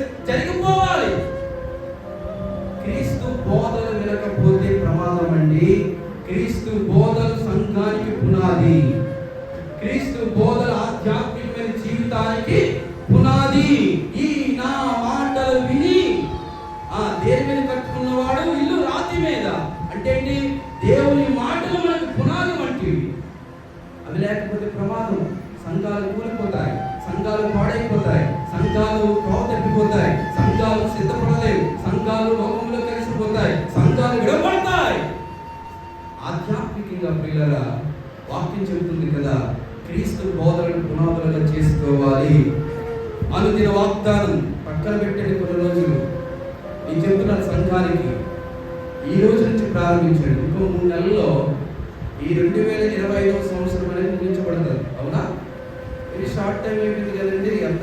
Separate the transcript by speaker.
Speaker 1: జరిగిపోవాలి. క్రీస్తు బోధలు వినకపోతే ప్రమాదం అండి క్రీస్తు బోధలు సంఘానికి పునాది. క్రీస్తు బోధలు ఆధ్యాత్మికమైన జీవితానికి పునాది. ఈ నా మాటలు విని ఆ దేవుని కట్టుకున్నవాడు ఇల్లు రాతి మీద? అంటే ఏంటి? దేవుని మాటలు మనకు పునాది వంటివి. అవి లేకపోతే ప్రమాదం. సంఘాలు కూలిపోతాయి. సంఘాలు పాడైపోతాయి. సంఘాలు పోతాయి. సంఘాలు సిద్ధపడలేవు సంఘాలు లోకంలో కలిసిపోతాయి. సంఘాలు విడబడతాయి ఆధ్యాత్మికంగా పిల్లల వాక్యం చెబుతుంది కదా క్రీస్తు బోధనను పునాదులుగా చేసుకోవాలి. అనుదిన వాగ్దానం పక్కన పెట్టండి కొన్ని రోజులు. నేను చెప్తున్నాను సంఘానికి ఈ రోజు నుంచి ప్రారంభించండి. ఇంకో మూడు నెలల్లో ఈ రెండు వేల ఇరవై ఐదవ సంవత్సరం అనేది ముగించబడుతుంది. అవునా? ఇది షార్ట్ టైం అయిపోయింది కదండి? ఎంత